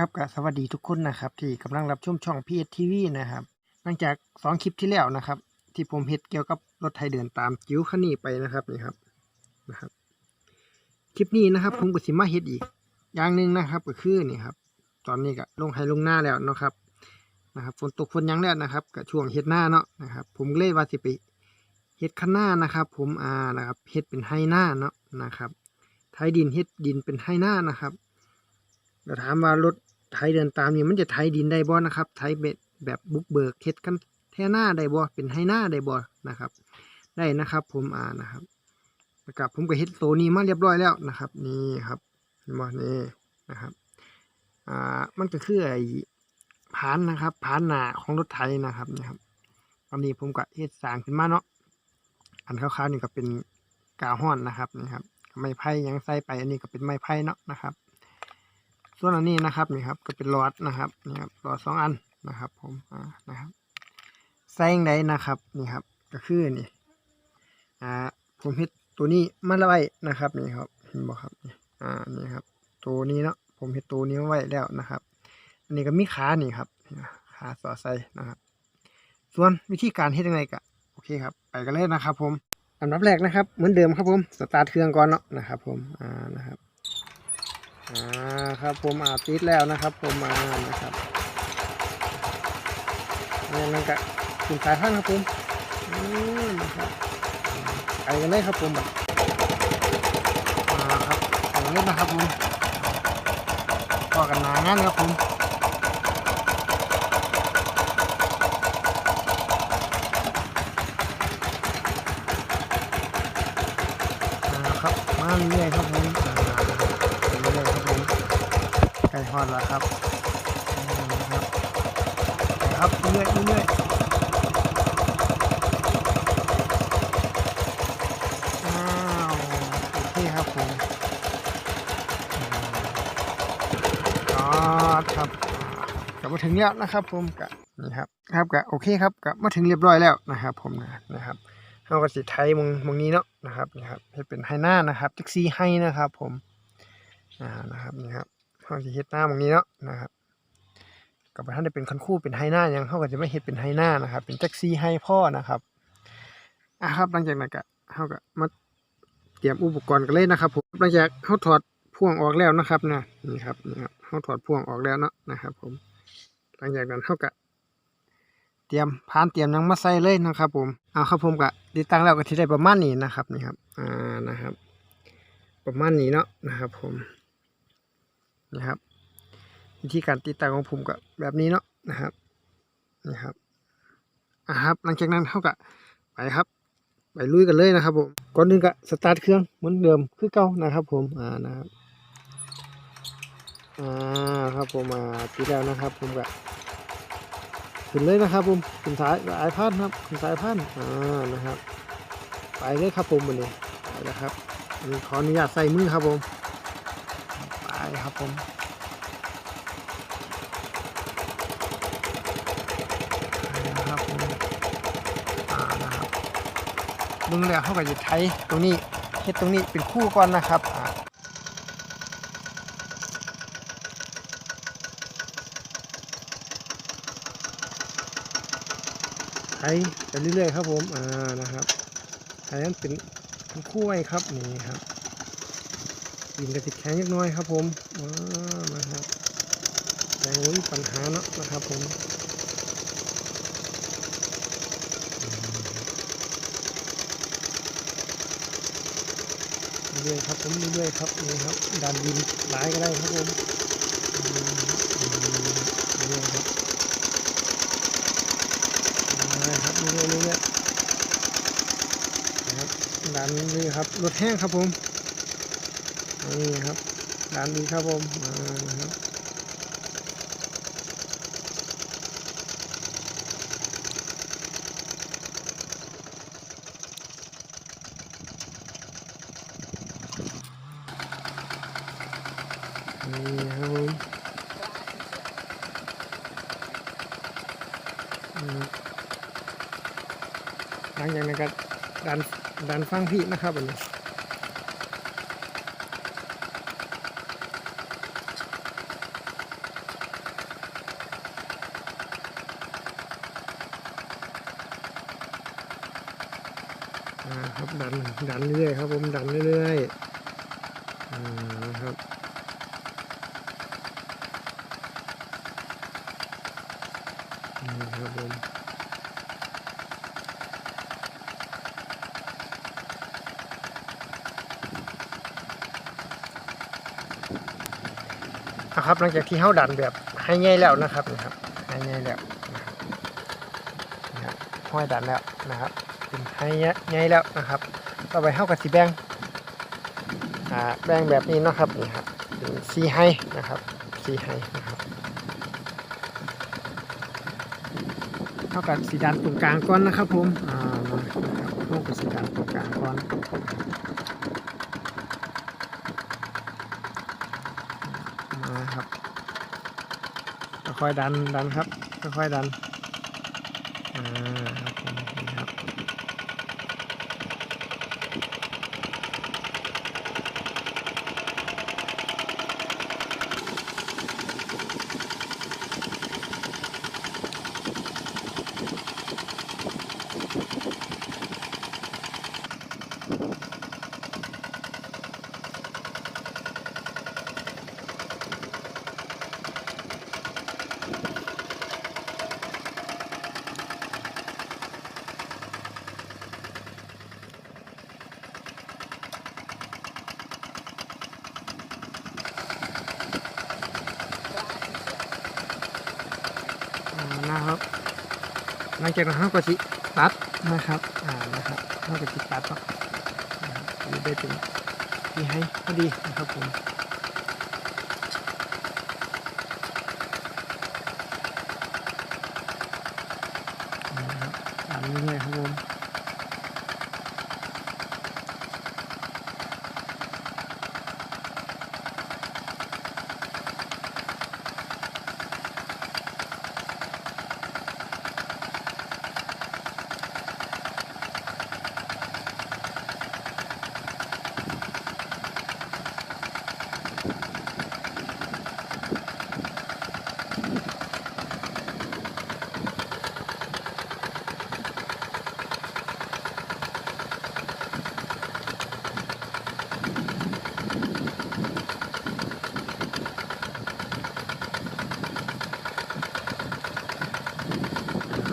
ครับก็สวัสดีทุกคนนะครับ ที่กำลังรับชมช่องพีเอทีวีนะครับ หลังจากสองคลิปที่แล้วนะครับ ที่ผมเฮ็ดเกี่ยวกับรถไทยเดินตามจิ๋วคันนี้ไปนะครับนี่ครับนะครับ คลิปนี้นะครับ ผมก็สิมาเฮ็ดอีก อย่างหนึ่งนะครับ ก็คือนี่ครับ ตอนนี้ก็ลงไฮลงหน้าแล้วเนาะครับนะครับฝนตกฝนยังแล้วนะครับก็ช่วงเฮ็ดหน้าเนาะนะครับ ผมเลยว่าสิไปเฮ็ดคันหน้านะครับ ผมอ่านะครับเฮ็ดเป็นไฮหน้าเนาะนะครับไทยดินเฮ็ดดินเป็นไฮหน้านะครับเราถามว่ารถ ไถเดินตามนี่มันจะไถดินได้บ่นะครับไถแบบแบบบุกเบิกเฮ็ดกันแท่หน้าได้บ่เป็นให้หน้าได้บ่นะครับ ได้นะครับ ผมอ่านะครับแล้วก็ผมก็เฮ็ดตัวนี้มาเรียบร้อยแล้วนะครับ นี่ครับเห็นบ่นี่นะครับอ่ามันก็คือไอ้ผานนะครับผานหน้าของรถไถนะครับนี่ครับตอนนี้ผมก็เฮ็ดสร้างขึ้นมาเนาะอันขาวๆนี่ก็เป็นกาวห้อนนะครับนี่ครับ ไม้ไผ่ยังใส่ไปอันนี้ก็เป็นไม้ไผ่เนาะนะครับ ส่วนอันนี้นะครับนี่ครับก็เป็นหลอดนะครับนี่ครับหลอดสองอันนะครับ ผมอ่านะครับใส่ยังไดนะครับนี่ครับก็คือนี่อ่าผมเฮ็ดตัวนี้มาไว้นะครับนี่ครับเห็นบ่ครับนี่อ่านี่ครับ ตัวนี้เนาะผมเฮ็ดตัวนี้ไว้แล้วนะครับ อันนี้ก็มีขานี่ครับขาสอดใส่นะครับ ส่วนวิธีการเฮ็ดยังไงก็โอเคครับ ไปกันเลยนะครับ ผมอันดับแรกนะครับ เหมือนเดิมครับผมสตาร์ทเครื่องก่อนเนาะนะครับ ผมอ่านะครับ อ่าครับผมอาบติดแล้วนะครับ ผมมานะครับนี่นั่นก็ถึงสายพันธุ์ครับผมอืมนะครับไปกันเลยครับผมอ่าครับไปกันเลยนะครับผมก็กันหนางานครับผมอ่าครับมาเรื่อยครับผม อดแล้วครับครับเรื่อยๆเรื่อยๆอ้าวโอเคครับผมอ๋อครับกลับมาถึงแล้วนะครับ ผมกะนี่ครับครับกะโอเคครับกะมาถึงเรียบร้อยแล้วนะครับ ผมนะนะครับเราก็สิไทยมงมงนี้เนาะนะครับนี่ครับให้เป็นไฮหน้านะครับจิกซี่ไฮนะครับ ผมอ่านะครับนี่ครับ เขาจะเฮ็ดหน้าตรงนี้เนาะนะครับกับท่านได้เป็นคันคู่เป็นไฮหน้ายังเขาก็จะไม่เฮ็ดเป็นไฮหน้านะครับ เป็นแท็กซี่ไฮพ่อนะครับอะครับหลังจากนั้นก็เขาก็มาเตรียมอุปกรณ์กันเลยนะครับผมหลังจากเขาถอดพ่วงออกแล้วนะครับนะนี่ครับนี่ครับเขาถอดพ่วงออกแล้วเนาะนะครับ ผม หลังจากนั้นเขาก็เตรียมพานเตรียมยังมาใส่เลยนะครับ ผมเอาครับผมก็ติดตั้งแล้วก็ที่ได้ประมาณนี้นะครับนี่ครับอ่านะครับ ประมาณนี้เนาะนะครับ ผม นะครับ วิธีการติดตั้งของผมก็แบบนี้เนาะนะครับนี่ครับอะครับ หลังจากนั้นเขาก็ไปครับไปลุยกันเลยนะครับผมก่อนอื่นก็สตาร์ทเครื่องเหมือนเดิมคือเก่านะครับ ผมอ่านะครับอ่าครับผมมาติดแล้วนะครับ ผมก็ขึ้นเลยนะครับ ผมขึ้นสายสายพานครับขึ้นสายพานอ่านะครับ ไปเลยครับผมวันนี้ไปแล้วครับขออนุญาตใส่มือครับผม ไปครับผมนะครับผมอ่านะครับมึงแล้วเขาก็จะใช้ตรงนี้เฮ็ดตรงนี้เป็นคู่ก่อนนะครับอ่าใช้ไปเรื่อยๆครับผมอ่านะครับใช้นั้นเป็นคู่ไว้ครับนี่ครับ ดินกระติกแข็งนิดหน้อยครับผมว้านะครับแรงวุ้นปัญหาเนาะนะครับผมเรื่อยครับผมเรื่อยครับนี่ครับดันดินหลายก็ได้ครับผมเรื่อยครับครับเรื่อยเรื่อยๆนะครับดันนี่ครับรถแห้งครับผม นี่ครับร้านนี้ครับผมมาครับนี่ครับผมอืมหลังจากนั้นก็ดันดันฟังพี่นะครับอันนี้ อ ครับ ดันเรื่อยครับผมดันเรื่อยๆนะครับนี่ครับผมเอาครับหลังจากที่เขาดันแบบให้ง่ายแล้วนะครับนะครับให้ง่ายแล้วห้อยดันแล้วนะครับเป็นให้ใหญ่แล้วนะครับ ต่อไปเข้ากับสีแบงอ่าแบงแบบนี้เนาะครับนี่ครับเป็นสีไฮนะครับสีไฮนะครับเข้ากับสีดันตรงกลางก่อนนะครับผมอ่านะครับเข้ากับสีดันตรงกลางก่อนมาครับค่อยดันดันครับค่อยดันอ่าครับผมนี่ครับ อ่านะครับห ลังจากนั้นเราก็สิตัดนะครับอ่านะครับเราก็สิตัดเนาะจะได้เป็นที่ให้พอดีนะครับผมนะครับตามนี้เลยครับผม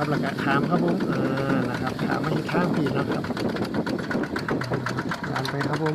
นะครับแล้วก็ขามครับผมอ่านะครับขามมาที่ข้างผีนะครับดันไปครับผม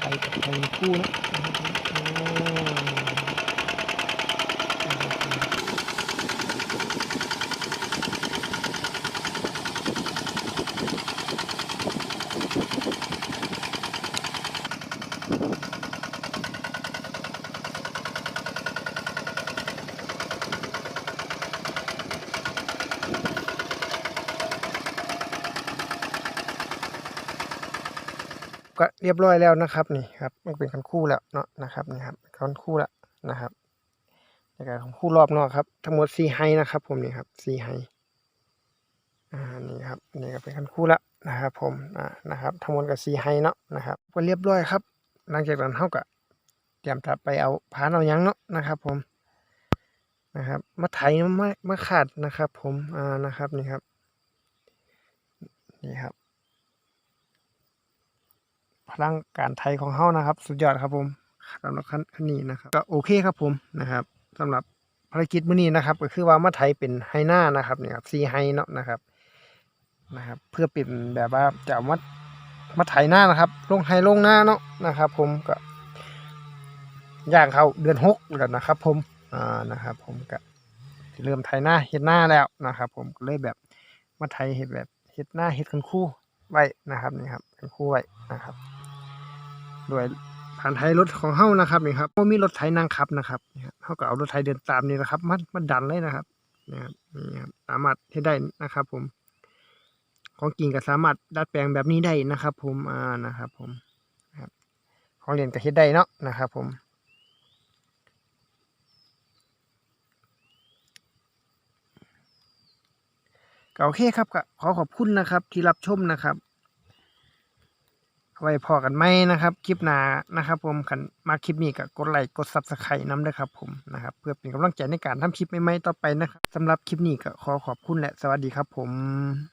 ไปกับทางคู่นะ ก็เรียบร้อยแล้วนะครับนี่ครับมันเป็นคันคู่แล้วเนาะนะครับนี่ครับคันคู่แล้วนะครับในการของคู่รอบนอกครับ ทั้งหมดสี่ไฮนะครับ ผมนี่ครับสี่ไฮอ่านี่ครับนี่ก็เป็นคันคู่แล้วนะครับผมอ่านะครับทั้งหมดกับสี่ไฮเนาะนะครับก็เรียบร้อยครับ หลังจากนั้นเท่ากับเตรียมจะไปเอาผานเอายังเนาะนะครับ ผมนะครับมาไถมามาขาดนะครับ ผมอ่านะครับนี่ครับนี่ครับ พลังการไทยของเฮานะครับ สุดยอดครับผมสำหรับคันนนี้นะครับก็โอเคครับผมนะครับสำหรับภารกิจมื้อนี้นะครับ ก็คือว่ามาไทยเป็นไฮหน้านะครับเนี่ยครับซีไฮเนาะนะครับนะครับ เพื่อเป็นแบบว่าจะมามาไถหน้านะครับ ลงไฮลงหน้าเนาะนะครับ ผมก็ย่างเข้าเดือนหกแล้วนะครับ ผมอ่านะครับ ผมก็เริ่มไถหน้าเฮ็ดหน้าแล้วนะครับ ผมก็เลยแบบมาไถเฮ็ดแบบเฮ็ดหน้าเฮ็ดคันคู่ไว้นะครับนี่ครับคันคู่ไว้นะครับ ด้วยผ่านไทยรถของเฮานะครับนี่ครับบ่มีรถไถนั่งขับนะครับเฮาก็เอารถไถเดินตามนี่นะครับ มันมันดันเลยนะครับนะครับนี่ครับสามารถเฮ็ดได้นะครับ ผม ของจริงก็สามารถดัดแปลงแบบนี้ได้นะครับ ผมอ่านะครับ ผมครับของเรียนก็เฮ็ดได้เนาะนะครับ ผมก็โอเคครับก็ขอขอบคุณนะครับ ที่รับชมนะครับ ไว้พอกันไหมนะครับ คลิปหน้านะครับ ผมขันมาคลิปนี้ก็กดไลค์กดซับสไครต์น้ำด้วยครับผมนะครับ เพื่อเป็นกำลังใจในการทำคลิปใหม่ๆต่อไปนะครับสำหรับคลิปนี้ก็ขอขอบคุณและสวัสดีครับผม